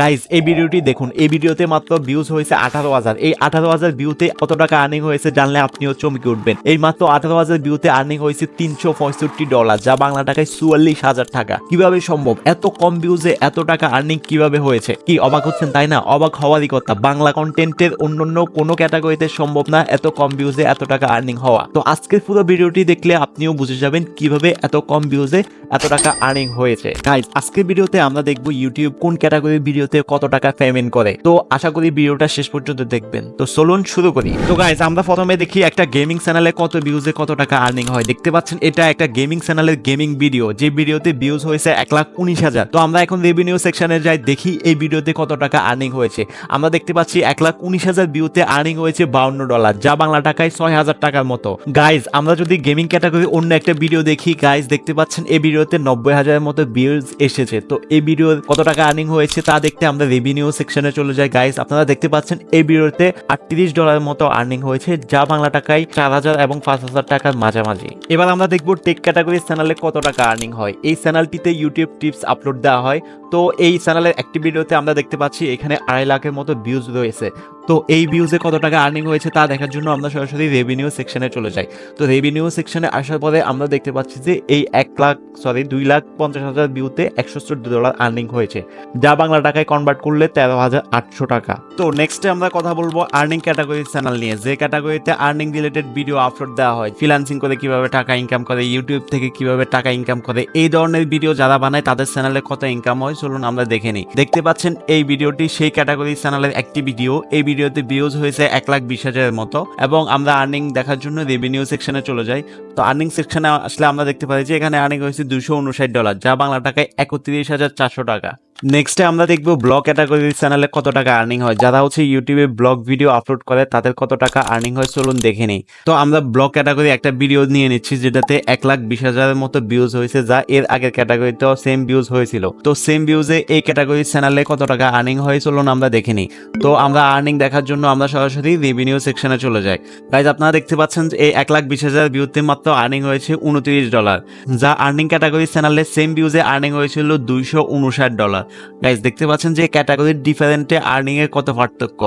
Guys এই ভিডিওটি দেখুন। এই ভিডিওতে মাত্র ভিউজ হয়েছে আঠারো হাজার। এই আঠারো হাজার ভিউতে কত টাকা আর্নিং হয়েছে জানলে আপনিও চমকে উঠবেন। এই মাত্র আঠারো হাজার ভিউতে আর্নিং হয়েছে তিনশো পঁয়ষট্টি ডলার যা বাংলা টাকায় চুয়াল্লিশ হাজার টাকা। কীভাবে সম্ভব? এত কম ভিউজে এত টাকা আর্নিং কীভাবে হয়েছে? কি অবাক হচ্ছেন, তাই না? অবাক হওয়ারই কথা। বাংলা কন্টেন্টের অন্যান্য কোনো ক্যাটাগরিতে সম্ভব না এত কম ভিউজে এত টাকা আর্নিং হওয়া। তো আজকের পুরো ভিডিওটি দেখলে আপনিও বুঝে যাবেন কীভাবে এত কম ভিউজে এত টাকা আর্নিং হয়েছে। গাইজ আজকের ভিডিওতে আমরা দেখব ইউটিউব কোন ক্যাটাগরির ভিডিওতে কত টাকা পেমেন্ট করে। তো আশা করি ভিডিওটা শেষ পর্যন্ত দেখবেন। তো চলুন শুরু করি। তো গাইজ আমরা প্রথমে দেখি একটা গেমিং চ্যানেলে কত ভিউজে কত টাকা আর্নিং হয়। দেখতে পাচ্ছেন, এটা একটা গেমিং চ্যানেলের গেমিং ভিডিও যে ভিডিওতে ভিউজ হয়েছে এক লাখ উনিশ হাজার। তো আমরা এখন রেভিনিউ সেকশনে যাই, দেখি এই ভিডিওতে কত টাকা আর্নিং হয়েছে। আমরা দেখতে পাচ্ছি এক লাখ উনিশ হাজার ভিউতে আর্নিং হয়েছে বাউন্ন ডলার যা বাংলা টাকায় ছয় হাজার টাকার মতো। গাইজ আমরা যদি গেমিং ক্যাটাগরি অন্য একটা ভিডিও দেখি গাইজ দেখতে পাচ্ছেন, এই ভিডিওতে নব্বই হাজারের মতো ভিউজ এসেছে। তো এই ভিডিওর কত টাকা আর্নিং হয়েছে তা দেখতে আমরা রেভিনিউ সেকশনে চলে যাই গাইস আপনারা দেখতে পাচ্ছেন এই ভিডিওতে আটত্রিশ ডলারের মতো আর্নিং হয়েছে, যা বাংলা টাকায় চার হাজার এবং পাঁচ হাজার টাকার মাঝামাঝি। এবার আমরা দেখব টেক ক্যাটাগরি চ্যানেলে কত টাকা আর্নিং হয়। এই চ্যানেলটিতে ইউটিউব টিপস আপলোড দেওয়া হয়। তো এই চ্যানেলের একটি ভিডিওতে আমরা দেখতে পাচ্ছি এখানে আড়াই লাখের মতো ভিউজ রয়েছে। তো এই ভিউজে কত টাকা আর্নিং হয়েছে তা দেখার জন্য আমরা সরাসরি রেভিনিউ সেকশনে চলে যাই। তো রেভিনিউ সেকশনে আসার পরে আমরা দেখতে পাচ্ছি যে এই এক লাখ সরি দুই লাখ পঞ্চাশ হাজার ভিউতে একশো চোদ্দ ডলার আর্নিং হয়েছে। যা বাংলা টাকায় কনভার্ট করলে তেরো হাজার আটশো টাকা। তো নেক্সটে আমরা কথা বলব আর্নিং ক্যাটাগরি চ্যানেল নিয়ে। যে ক্যাটাগরিতে আর্নিং রিলেটেড ভিডিও আপলোড দেওয়া হয় ফ্রিলান্সিং করে কীভাবে টাকা ইনকাম করে ইউটিউব থেকে কীভাবে টাকা ইনকাম করে, এই ধরনের ভিডিও যারা বানায় তাদের চ্যানেলে কত ইনকাম হয় চলুন আমরা দেখে নিই। দেখতে পাচ্ছেন, এই ভিডিওটি সেই ক্যাটাগরি চ্যানেলের একটি ভিডিও। এই ভিডিওতে ভিউজ হয়েছে এক লাখ বিশ হাজারের মতো এবং আমরা আর্নিং দেখার জন্য রেভিনিউ সেকশনে চলে যাই। তো আর্নিং সেকশনে আসলে আমরা দেখতে পাই যে, এখানে আর্নিং হয়েছে দুশো উনষাট ডলার যা বাংলা টাকায় একত্রিশ হাজার চারশো টাকা। নেক্সটে আমরা দেখব ব্লগ ক্যাটাগরির চ্যানেলে কত টাকা আর্নিং হয়। যারা হচ্ছে ইউটিউবে ব্লগ ভিডিও আপলোড করে, তাদের কত টাকা আর্নিং হয় চলুন দেখে নিই। তো আমরা ব্লগ ক্যাটাগরি একটা ভিডিও নিয়ে নিচ্ছি, যেটাতে এক লাখ বিশ হাজারের মতো ভিউজ হয়েছে, যা এর আগের ক্যাটাগরিতেও সেম ভিউজ হয়েছিল। তো সেম ভিউজে এই ক্যাটাগরির চ্যানেলে কত টাকা আর্নিং হয় চলুন আমরা দেখে নিই। তো আমরা আর্নিং দেখার জন্য আমরা সরাসরি রেভিনিউ সেকশনে চলে যাই। গাইজ আপনারা দেখতে পাচ্ছেন যে এই এক লাখ বিশ হাজার ভিউতে মাত্র আর্নিং হয়েছে উনত্রিশ ডলার যা আর্নিং ক্যাটাগরি চ্যানেলে সেম ভিউজে আর্নিং হয়েছিল দুইশো উনষাট ডলার গাইজ দেখতে পাচ্ছেন যে ক্যাটাগরির ডিফারেন্টে আর্নিং এর কত পার্থক্য।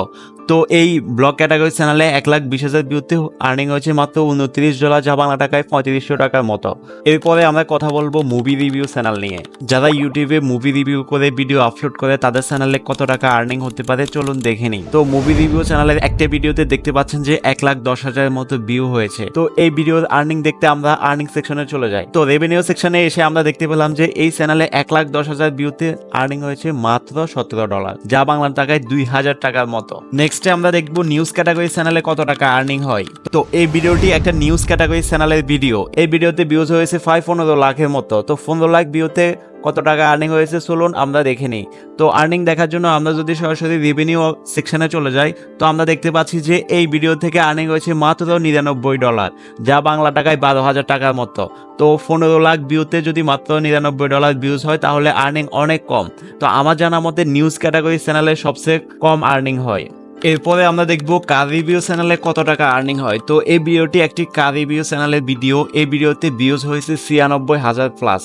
তো এই ব্লগ ক্যাটাগরি চ্যানেলে এক লাখ বিশ হাজার ভিউতে আর্নিং হয়েছে মাত্র উনত্রিশ ডলার যা বাংলা টাকায় পঁয়ত্রিশশো টাকার মতো। এরপরে আমরা কথা বলব মুভি রিভিউ চ্যানেল নিয়ে। যারা ইউটিউবে মুভি রিভিউ করে ভিডিও আপলোড করে, তাদের চ্যানেলে কত টাকা আর্নিং হতে পারে চলুন দেখে নিই। তো মুভি রিভিউ চ্যানেলের একটা ভিডিওতে দেখতে পাচ্ছেন যে এক লাখ দশ হাজারের মতো ভিউ হয়েছে। তো এই ভিডিওর আর্নিং দেখতে আমরা আর্নিং সেকশনে চলে যাই। তো রেভিনিউ সেকশনে এসে আমরা দেখতে পেলাম যে এই চ্যানেলে এক লাখ দশ হাজার ভিউতে আর্নিং হয়েছে মাত্র সতেরো ডলার যা বাংলার টাকায় দুই হাজার টাকার মতো। নেক্সটে আমরা দেখব নিউজ ক্যাটাগরি চ্যানেলে কত টাকা আর্নিং হয়। তো এই ভিডিওটি একটা নিউজ ক্যাটাগরি চ্যানেলের ভিডিও এই ভিডিওতে ভিউজ হয়েছে ফাইভ পনেরো লাখের মতো। তো পনেরো লাখ ভিউতে কত টাকা আর্নিং হয়েছে চলুন আমরা দেখে নিই। তো আর্নিং দেখার জন্য আমরা যদি সরাসরি রেভিনিউ সেকশনে চলে যাই, তো আমরা দেখতে পাচ্ছি যে এই ভিডিও থেকে আর্নিং হয়েছে মাত্র নিরানব্বই ডলার যা বাংলা টাকায় বারো হাজার টাকার মতো। তো পনেরো লাখ ভিউতে যদি মাত্র নিরানব্বই ডলার ভিউজ হয়, তাহলে আর্নিং অনেক কম। তো আমার জানা মতে নিউজ ক্যাটাগরি চ্যানেলে সবচেয়ে কম আর্নিং হয়। এরপরে আমরা দেখব কার রিভিউ চ্যানেলে কত টাকা আর্নিং হয়। তো এই ভিডিওটি একটি কার রিভিউ চ্যানেলের ভিডিও এই ভিডিওতে ভিউজ হয়েছে ছিয়ানব্বই হাজার প্লাস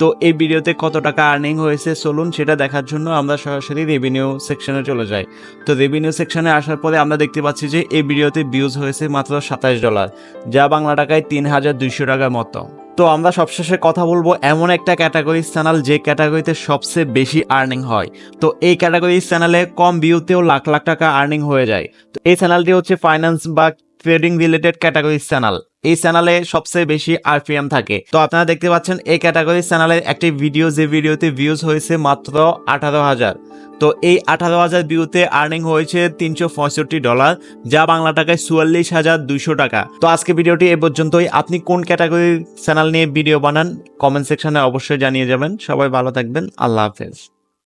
তো এই ভিডিওতে কত টাকা আর্নিং হয়েছে চলুন সেটা দেখার জন্য আমরা সরাসরি রেভিনিউ সেকশনে চলে যাই। তো রেভিনিউ সেকশনে আসার পরে আমরা দেখতে পাচ্ছি যে এই ভিডিওতে ভিউজ হয়েছে মাত্র সাতাশ ডলার যা বাংলা টাকায় তিন হাজার দুইশো টাকার মতো। তো আমরা সবশেষে কথা বলব এমন একটা ক্যাটাগরি চ্যানেল যে ক্যাটাগরিতে সবচেয়ে বেশি আর্নিং হয়। তো এই ক্যাটাগরি চ্যানেলে কম ভিউতেও লাখ লাখ টাকা আর্নিং হয়ে যায়। তো এই চ্যানেলটি হচ্ছে ফাইন্যান্স বা ট্রেডিং রিলেটেড ক্যাটাগরি চ্যানেল এই চ্যানেলে সবচেয়ে বেশি আরপিএম থাকে। তো আপনারা দেখতে পাচ্ছেন, এই ক্যাটাগরি চ্যানেলের একটি ভিডিও যে ভিডিওতে ভিউজ হয়েছে মাত্র আঠারো হাজার। তো এই আঠারো হাজার ভিউতে আর্নিং হয়েছে তিনশো পঁয়ষট্টি ডলার, যা বাংলা টাকায় চুয়াল্লিশ হাজার দুইশো টাকা। তো আজকে ভিডিওটি এ পর্যন্তই। আপনি কোন ক্যাটাগরির চ্যানেল নিয়ে ভিডিও বানান কমেন্ট সেকশনে অবশ্যই জানিয়ে যাবেন। সবাই ভালো থাকবেন। আল্লাহ হাফেজ।